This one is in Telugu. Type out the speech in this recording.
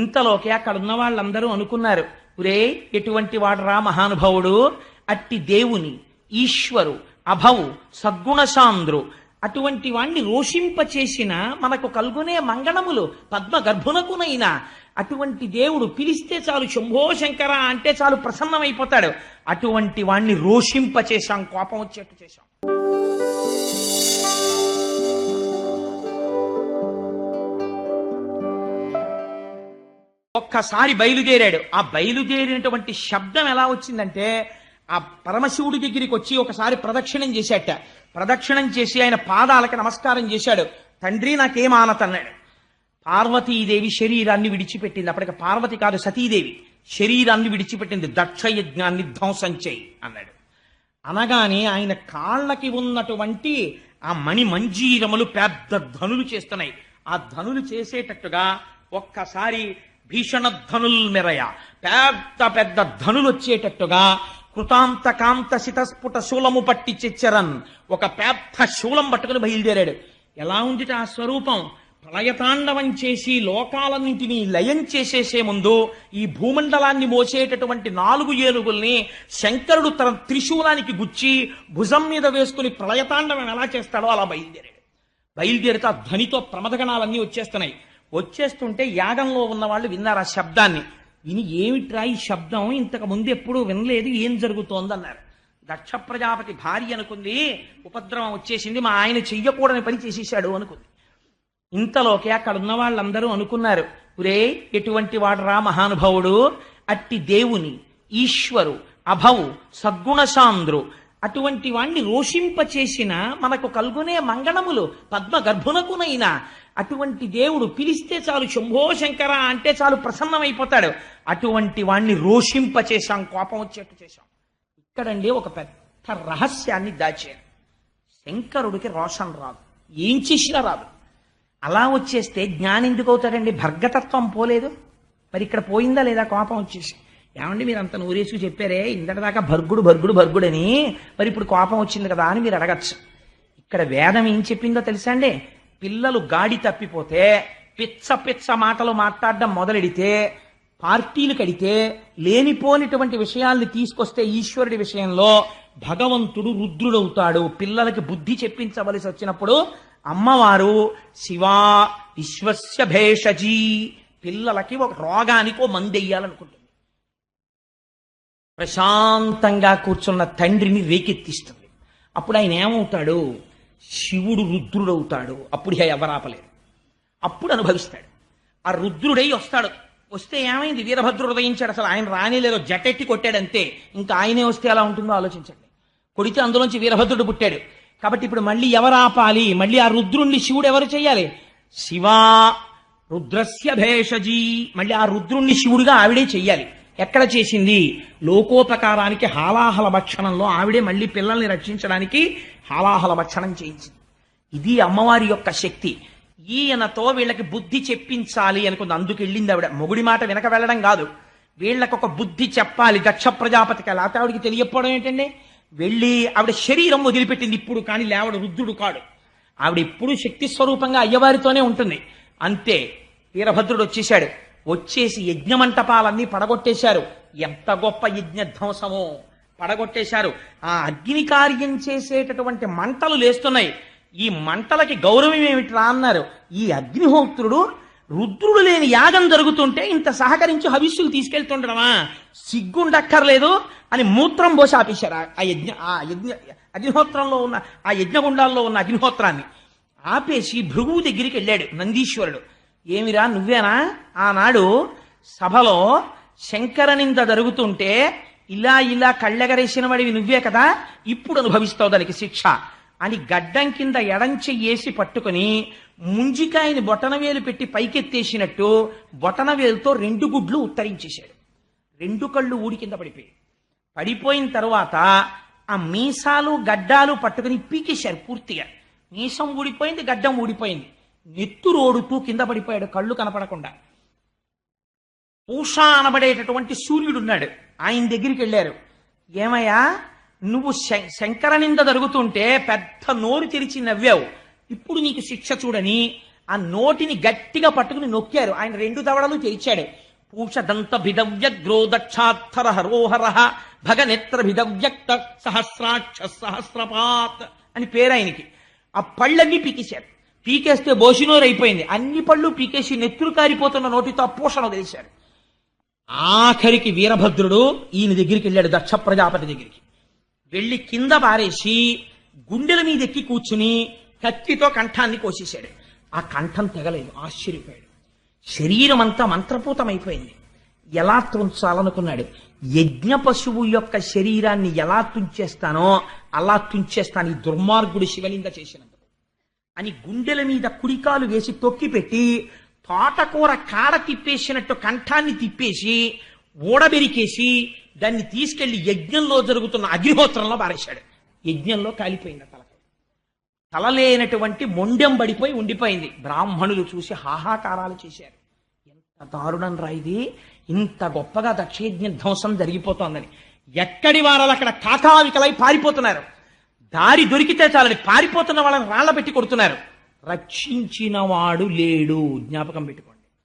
ఇంతలోకి అక్కడ ఉన్న వాళ్ళందరూ అనుకున్నారు ఒరే ఎటువంటి వాడరా మహానుభావుడు? అట్టి దేవుని ఈశ్వరు అభవు సద్గుణశాంద్రు అటువంటి వాణ్ణి రోషింపచేసిన మనకు కల్గొనే మంగళములు పద్మ గర్భునకునైనా అటువంటి దేవుడు పిలిస్తే చాలు శంభో శంకర అంటే చాలు ప్రసన్నమైపోతాడు. అటువంటి వాణ్ణి రోషింపచేశాం కోపం వచ్చేట్టు చేశాం. ఒక్కసారి బయలుదేరాడు. ఆ బయలుదేరినటువంటి శబ్దం ఎలా వచ్చిందంటే ఆ పరమశివుడి దగ్గరికి వచ్చి ఒకసారి ప్రదక్షిణం చేశాట ప్రదక్షిణం చేసి ఆయన పాదాలకి నమస్కారం చేశాడు. తండ్రి నాకేం ఆనత అన్నాడు. పార్వతీదేవి శరీరాన్ని విడిచిపెట్టింది. అప్పటికి పార్వతి కాదు సతీదేవి శరీరాన్ని విడిచిపెట్టింది. దక్ష యజ్ఞాన్ని ధ్వంసం చేయి అన్నాడు. అనగానే ఆయన కాళ్ళకి ఉన్నటువంటి ఆ మణి మంజీరములు పెద్ద ధనులు చేస్తున్నాయి. ఆ ధనులు చేసేటట్టుగా ఒక్కసారి భీషణ ధనుల్ మెరయ పెద్ద పెద్ద ధనులు వచ్చేటట్టుగా కృతాంత కాంత శూలము పట్టి చెచ్చరన్. ఒక పెద్ద శూలం పట్టుకుని బయలుదేరాడు. ఎలా ఉంది ఆ స్వరూపం? ప్రళయతాండవం చేసి లోకాలన్నింటినీ లయం చేసేసే ముందు ఈ భూమండలాన్ని మోసేటటువంటి నాలుగు ఏనుగుల్ని శంకరుడు తన త్రిశూలానికి గుచ్చి భుజం మీద వేసుకుని ప్రళయతాండవం ఎలా చేస్తాడో అలా బయలుదేరాడు. బయలుదేరితే ఆ ధ్వనితో ప్రమదగణాలన్నీ వచ్చేస్తున్నాయి. వచ్చేస్తుంటే యాగంలో ఉన్న వాళ్ళు విన్నారు ఆ శబ్దాన్ని? విని ఏమిట్రా ఈ శబ్దం? ఇంతకు ముందు ఎప్పుడూ వినలేదు. ఏం జరుగుతోందన్నారు? దక్ష ప్రజాపతి భార్య అనుకుంది. ఉపద్రవం వచ్చేసింది. మా ఆయన చెయ్యకూడని పని చేసేసాడు అనుకుంది. ఇంతలోకి అక్కడ ఉన్న వాళ్ళందరూ అనుకున్నారు ఒరే ఎటువంటి వాడరా మహానుభావుడు? అట్టి దేవుని ఈశ్వరు అభవు సద్గుణశాంద్రు అటువంటి వాణ్ణి రోషింపచేసిన మనకు కల్గునే మంగళములు పద్మ గర్భునకునైనా అటువంటి దేవుడు పిలిస్తే చాలు శంభో శంకర అంటే చాలు ప్రసన్నమైపోతాడు. అటువంటి వాణ్ణి రోషింపచేశాం కోపం వచ్చేట్టు చేశాం. ఇక్కడండి ఒక పెద్ద రహస్యాన్ని దాచాను శంకరుడికి రోషన్ రాదు ఏం చేసినా రాదు. అలా వచ్చేస్తే జ్ఞానం ఎందుకు అవుతాడండి? భర్గతత్వం పోలేదు. మరి ఇక్కడ పోయిందా లేదా? కోపం వచ్చేసి. ఏమండి మీరు అంత నూరేసుకు చెప్పారే? ఇంతటిదాకా భర్గుడు భర్గుడు భర్గుడని. మరి ఇప్పుడు కోపం వచ్చింది కదా అని మీరు అడగచ్చు. ఇక్కడ వేదం ఏం చెప్పిందో తెలుసా అండి? పిల్లలు గాడి తప్పిపోతే పిచ్చ పిచ్చ మాటలు మాట్లాడడం మొదలెడితే పార్టీలు కడితే లేనిపోనిటువంటి విషయాల్ని తీసుకొస్తే ఈశ్వరుడి విషయంలో భగవంతుడు రుద్రుడవుతాడు. పిల్లలకి బుద్ధి చెప్పించవలసి వచ్చినప్పుడు అమ్మవారు శివా విశ్వస్య భేషజీ పిల్లలకి ఒక రోగానికి ఓ మందెయ్యాలనుకుంటుంది. ప్రశాంతంగా కూర్చున్న తండ్రిని రేకెత్తిస్తుంది. అప్పుడు ఆయన ఏమవుతాడు? శివుడు రుద్రుడవుతాడు. అప్పుడు ఎవరాపలేడు అప్పుడు అనుభవిస్తాడు. ఆ రుద్రుడై వస్తాడు. వస్తే ఏమైంది? వీరభద్రుడు ఉదయించాడు. అసలు ఆయన రానేలేదో జటెట్టి కొట్టాడంతే. ఇంకా ఆయనే వస్తే ఎలా ఉంటుందో ఆలోచించండి. కొడితే అందులోంచి వీరభద్రుడు పుట్టాడు. కాబట్టి ఇప్పుడు మళ్ళీ ఎవరు ఆపాలి మళ్ళీ ఆ రుద్రుణ్ణి శివుడు ఎవరు చేయాలి శివా రుద్రస్య భేషజీ. మళ్ళీ ఆ రుద్రుణ్ణి శివుడిగా ఆవిడే చెయ్యాలి. ఎక్కడ చేసింది? లోకోపకారానికి హాలాహల భక్షణంలో ఆవిడే మళ్ళీ పిల్లల్ని రక్షించడానికి హాలాహల భక్షణం చేయించింది. ఇది అమ్మవారి యొక్క శక్తి. ఈయనతో వీళ్ళకి బుద్ధి చెప్పించాలి అనుకుంది. అందుకు వెళ్ళింది ఆవిడ. మొగుడి మాట వెనక వెళ్ళడం కాదు. వీళ్ళకు ఒక బుద్ధి చెప్పాలి. దక్ష ప్రజాపతికి లేకపోతే ఆవిడికి తెలియకపోవడం ఏంటండి? వెళ్ళి ఆవిడ శరీరం వదిలిపెట్టింది ఇప్పుడు కానీ లేవడు రుద్రుడు కాడు. ఆవిడ ఇప్పుడు శక్తి స్వరూపంగా అయ్యవారితోనే ఉంటుంది. అంతే. వీరభద్రుడు వచ్చేశాడు. వచ్చేసి యజ్ఞమంటపాలన్నీ పడగొట్టేశారు. ఎంత గొప్ప యజ్ఞ ధ్వంసమో పడగొట్టేశారు. ఆ అగ్ని కార్యం చేసేటటువంటి మంటలు లేస్తున్నాయి. ఈ మంటలకి గౌరవం ఏమిట్రా అన్నారు. ఈ అగ్నిహోత్రుడు రుద్రుడు లేని యాగం జరుగుతుంటే ఇంత సహకరించి హవిష్యులు తీసుకెళ్తుండడమా? సిగ్గుండక్కర్లేదు అని మూత్రం పోసి ఆపేశారు ఆ- ఆ యజ్ఞ ఆ యజ్ఞ అగ్నిహోత్రంలో ఉన్న ఆ యజ్ఞగుండాల్లో ఉన్న అగ్నిహోత్రాన్ని ఆపేసి భృగువు దగ్గరికి వెళ్ళాడు నందీశ్వరుడు. ఏమిరా నువ్వేనా? ఆనాడు సభలో శంకరనింద జరుగుతుంటే ఇలా ఇలా కళ్ళెగరేసిన వాడివి నువ్వే కదా ఇప్పుడు అనుభవిస్తావు దానికి శిక్ష అని గడ్డం కింద ఎడంచెయ్యేసి పట్టుకుని ముంజికాయని బొటనవేలు పెట్టి పైకెత్తేసినట్టు బొటనవేలుతో రెండు గుడ్లు ఉత్తరించేశాడు. రెండు కళ్ళు ఊడి కింద పడిపోయాయి. పడిపోయిన తర్వాత ఆ మీసాలు గడ్డాలు పట్టుకుని పీకేశారు పూర్తిగా. మీసం ఊడిపోయింది గడ్డం ఊడిపోయింది. నెత్తురోడుతూ కింద పడిపోయాడు కళ్ళు కనపడకుండా. పూష అనబడేటటువంటి సూర్యుడు ఉన్నాడు ఆయన దగ్గరికి వెళ్ళారు. ఏమయ్యా నువ్వు శం- శంకరనింద జరుగుతుంటే పెద్ద నోరు తెరిచి నవ్వావు. ఇప్పుడు నీకు శిక్ష చూడని ఆ నోటిని గట్టిగా పట్టుకుని నొక్కారు. ఆయన రెండు దవడలు తెరిచాడు. పూషదంత భిదవ్యగ్రోదక్షాత్తర హరోహర భగనేత్ర భిదవ్యక్త సహస్రాక్ష సహస్రపాత్ అని పేరు ఆయనకి. ఆ పళ్ళన్నీ పీకేశారు పీకేస్తే బోసినోరు అయిపోయింది అన్ని పళ్ళు పీకేసి నెత్తురు కారిపోతున్న నోటితో పోషణ పూషణ ఆఖరికి వీరభద్రుడు ఈయన దగ్గరికి వెళ్ళాడు దక్ష ప్రజాపతి దగ్గరికి. వెళ్ళి కింద పారేసి గుండెల మీద ఎక్కి కూర్చుని కత్తితో కంఠాన్ని కోసేశాడు. ఆ కంఠం తెగలేదు ఆశ్చర్యపోయాడు. శరీరం అంతా మంత్రపూతమైపోయింది. ఎలా తుంచాలనుకున్నాడు? యజ్ఞ పశువు యొక్క శరీరాన్ని ఎలా తుంచేస్తానో అలా తుంచేస్తాను ఈ దుర్మార్గుడు శివలింగ చేసినందుకు. అని గుండెల మీద కుడికాలు వేసి తొక్కిపెట్టి తోటకూర కాడ తిప్పేసినట్టు కంఠాన్ని తిప్పేసి ఊడబెరికేసి దాన్ని తీసుకెళ్ళి యజ్ఞంలో జరుగుతున్న అగ్నిహోత్రంలో పారేశాడు. యజ్ఞంలో కాలిపోయింది ఆ తలకాయ. తల లేనటువంటి మొండెం పడిపోయి ఉండిపోయింది. బ్రాహ్మణులు చూసి హాహాకారాలు చేశారు. ఎంత దారుణం రా ఇది? ఇంత గొప్పగా దక్షయజ్ఞ ధ్వంసం జరిగిపోతోందని. ఎక్కడి వారాలు అక్కడ కాకావికలై పారిపోతున్నారు? దారి దొరికితే చాలని పారిపోతున్న వాళ్ళని రాళ్ళ పెట్టి కొడుతున్నారు. రక్షించిన వాడు లేడు. జ్ఞాపకం పెట్టుకోండి.